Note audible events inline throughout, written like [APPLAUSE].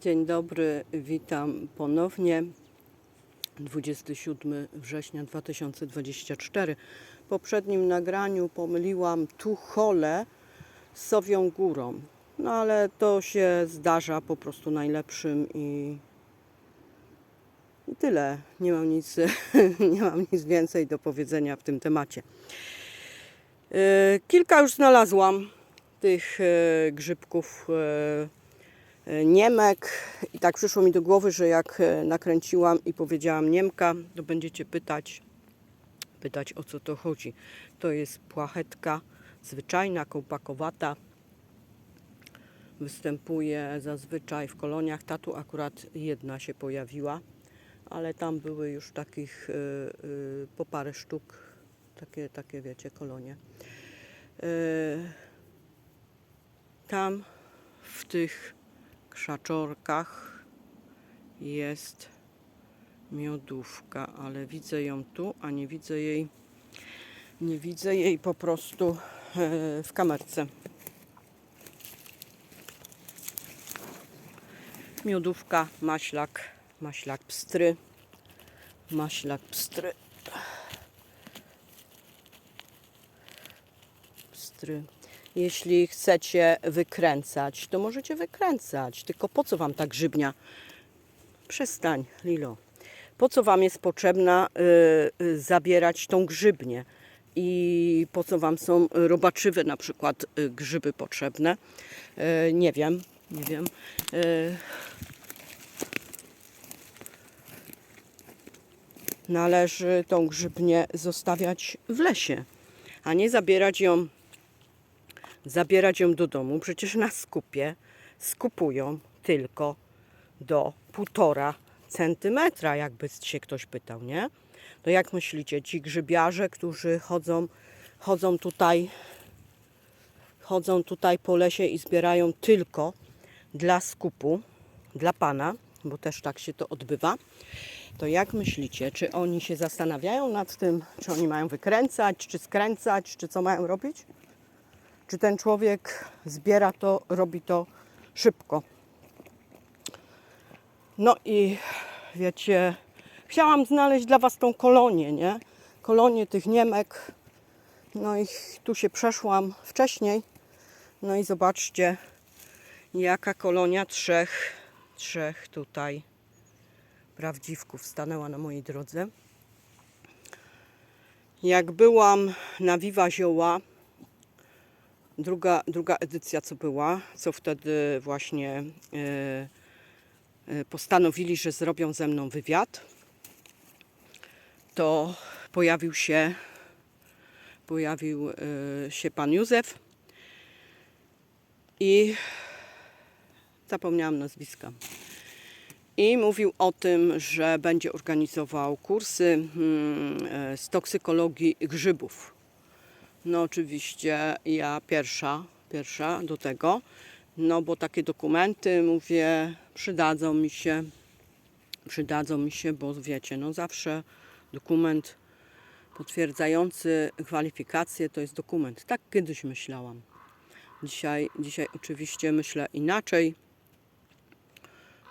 Dzień dobry, witam ponownie. 27 września 2024. W poprzednim nagraniu pomyliłam Tuchole z Sowią Górą. No ale to się zdarza po prostu najlepszym i, i tyle. Nie mam, nic, [LAUGHS] nie mam nic więcej do powiedzenia w tym temacie. E, Kilka już znalazłam tych e, grzybków e, Niemek i tak przyszło mi do głowy, że jak e, nakręciłam i powiedziałam Niemka, to będziecie pytać, pytać o co to chodzi. To jest płachetka zwyczajna, kołpakowata. Występuje zazwyczaj w koloniach. Ta tu akurat jedna się pojawiła, ale tam były już takich y, y, po parę sztuk, takie, takie wiecie, kolonie. Y, tam w tych krzaczorkach jest miodówka, ale widzę ją tu, a nie widzę jej, nie widzę jej po prostu e, w kamerce. Miodówka, maślak, maślak pstry, maślak pstry. Pstry. Jeśli chcecie wykręcać, to możecie wykręcać. Tylko po co wam ta grzybnia? Przestań, Lilo. Po co wam jest potrzebna y, y, zabierać tą grzybnię? I po co wam są robaczywe na przykład y, grzyby potrzebne? Nie wiem, nie wiem. Należy tą grzybnię zostawiać w lesie, a nie zabierać ją zabierać ją do domu. Przecież na skupie skupują tylko do półtora centymetra, jakby się ktoś pytał, nie? To jak myślicie, ci grzybiarze, którzy chodzą, chodzą tutaj, chodzą tutaj po lesie i zbierają tylko dla skupu, dla pana, bo też tak się to odbywa, to jak myślicie, czy oni się zastanawiają nad tym, czy oni mają wykręcać, czy skręcać, czy co mają robić? Czy ten człowiek zbiera to, robi to szybko. No i wiecie, chciałam znaleźć dla Was tą kolonię, nie? Kolonię tych Niemek. No i tu się przeszłam wcześniej. No i zobaczcie, jaka kolonia trzech, trzech tutaj prawdziwków stanęła na mojej drodze. Jak byłam na Viva Zioła, druga, druga edycja, co była, co wtedy właśnie e, e, postanowili, że zrobią ze mną wywiad, to pojawił się, pojawił e, się pan Józef i zapomniałam nazwiska. I mówił o tym, że będzie organizował kursy mm, z toksykologii grzybów. No oczywiście ja pierwsza, pierwsza do tego, no bo takie dokumenty, mówię, przydadzą mi się, przydadzą mi się, bo wiecie, no zawsze dokument potwierdzający kwalifikacje to jest dokument. Tak kiedyś myślałam. Dzisiaj, dzisiaj oczywiście myślę inaczej.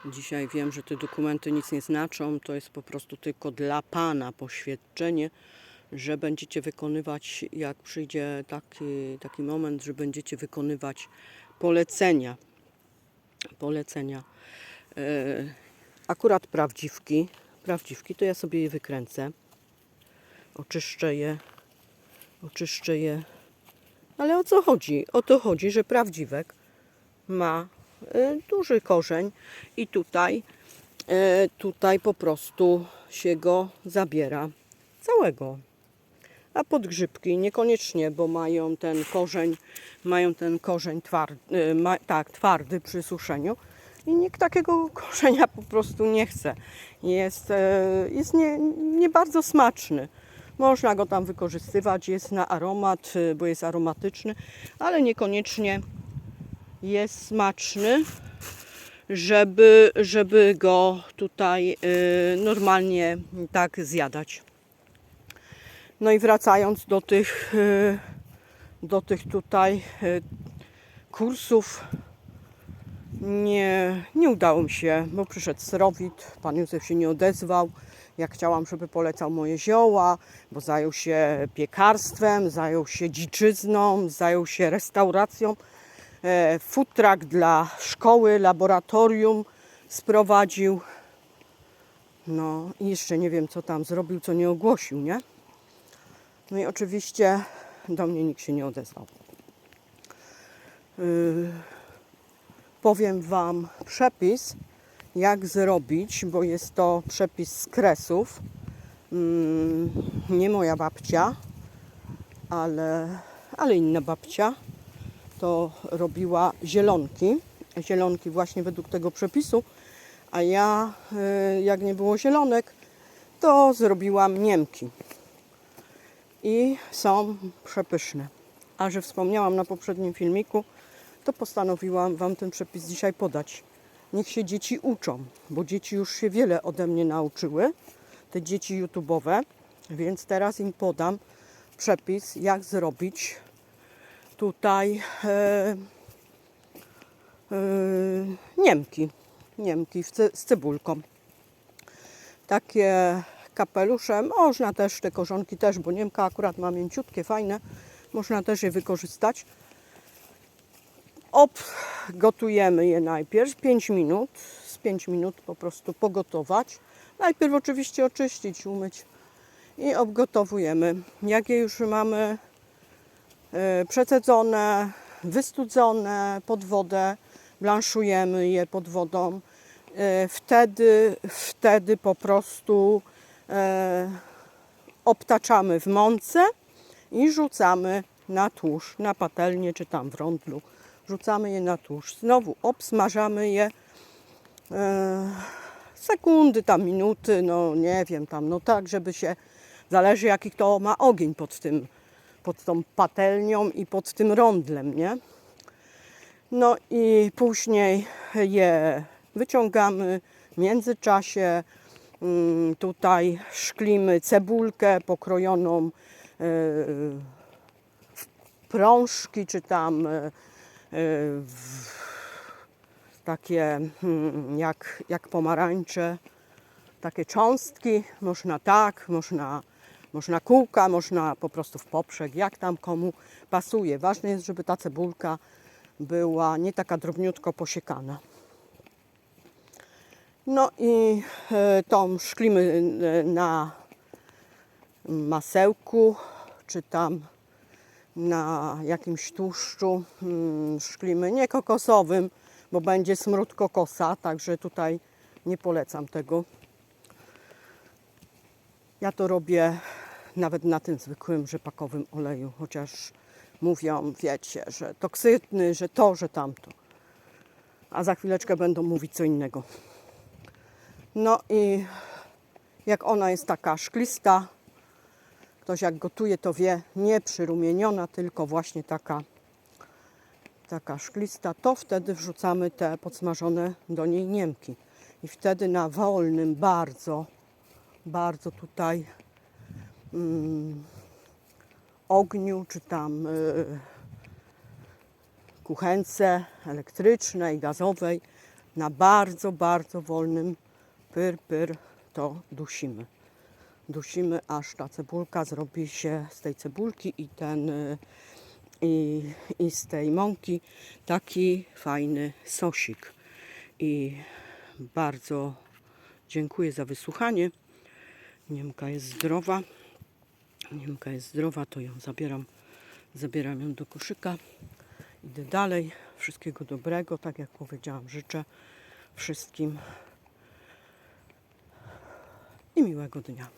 Dzisiaj wiem, że te dokumenty nic nie znaczą, to jest po prostu tylko dla Pana poświadczenie, że będziecie wykonywać, jak przyjdzie taki, taki moment, że będziecie wykonywać polecenia. Polecenia. E, akurat prawdziwki, prawdziwki, to ja sobie je wykręcę. Oczyszczę je, oczyszczę je. Ale o co chodzi? O to chodzi, że prawdziwek ma e, duży korzeń i tutaj, e, tutaj po prostu się go zabiera całego. A podgrzybki niekoniecznie, bo mają ten korzeń, mają ten korzeń twardy, ma, tak, twardy przy suszeniu i nikt takiego [LAUGHS] korzenia po prostu nie chce. Jest, e, jest nie, nie bardzo smaczny. Można go tam wykorzystywać, jest na aromat, e, bo jest aromatyczny, ale niekoniecznie jest smaczny, żeby, żeby go tutaj e, normalnie tak zjadać. No i wracając do tych, y, do tych tutaj y, kursów, Nie, nie udało mi się, bo przyszedł Srowit, pan Józef się nie odezwał. Ja chciałam, żeby polecał moje zioła, bo zajął się piekarstwem, zajął się dziczyzną, zajął się restauracją. E, truck dla szkoły, laboratorium sprowadził. No i jeszcze nie wiem, co tam zrobił, co nie ogłosił, nie? No i oczywiście do mnie nikt się nie odezwał. Yy, powiem Wam przepis, jak zrobić, bo jest to przepis z kresów. Mm, nie moja babcia, ale, ale inna babcia to robiła zielonki. Zielonki właśnie według tego przepisu, a ja, y, jak nie było zielonek, to zrobiłam niemki. I są przepyszne. A że wspomniałam na poprzednim filmiku, to postanowiłam Wam ten przepis dzisiaj podać. Niech się dzieci uczą, bo dzieci już się wiele ode mnie nauczyły, te dzieci YouTube'owe, więc teraz im podam przepis, jak zrobić tutaj e, e, niemki. Niemki z cebulką. Takie kapelusze, można też te korzonki też, bo niemka akurat ma mięciutkie, fajne, można też je wykorzystać. Obgotujemy je najpierw 5 minut, z 5 minut po prostu pogotować. Najpierw oczywiście oczyścić, umyć i obgotowujemy. Jak je już mamy e, przecedzone, wystudzone pod wodę, blanszujemy je pod wodą. E, Wtedy, wtedy po prostu obtaczamy w mące i rzucamy na tłuszcz, na patelnię czy tam w rondlu. Rzucamy je na tłuszcz. Znowu obsmażamy je e, sekundy, tam minuty, no nie wiem, tam no tak, żeby się, zależy jaki kto ma ogień pod tym, pod tą patelnią i pod tym rondlem, nie? No i później je wyciągamy. W międzyczasie tutaj szklimy cebulkę pokrojoną e, w prążki, czy tam e, w takie mm, jak, jak pomarańcze, takie cząstki. Można tak, można, można kółka, można po prostu w poprzek, jak tam komu pasuje. Ważne jest, żeby ta cebulka była nie taka drobniutko posiekana. No i e, tą szklimy e, na masełku, czy tam na jakimś tłuszczu mm, szklimy, nie kokosowym, bo będzie smród kokosa, także tutaj nie polecam tego. Ja to robię nawet na tym zwykłym rzepakowym oleju, chociaż mówią, wiecie, że toksytny, że to, że tamto. A za chwileczkę będą mówić co innego. No i jak ona jest taka szklista, ktoś jak gotuje to wie, nie przyrumieniona, tylko właśnie taka, taka szklista, to wtedy wrzucamy te podsmażone do niej niemki. I wtedy na wolnym bardzo, bardzo tutaj mm, ogniu, czy tam y, kuchence elektrycznej, gazowej, na bardzo, bardzo wolnym pyr, pyr to dusimy. Dusimy, aż ta cebulka zrobi się z tej cebulki i ten y, i, i z tej mąki taki fajny sosik. I bardzo dziękuję za wysłuchanie. Niemka jest zdrowa. Niemka jest zdrowa, to ją zabieram, zabieram ją do koszyka. Idę dalej. Wszystkiego dobrego, tak jak powiedziałam, życzę wszystkim 意味わいことにゃ。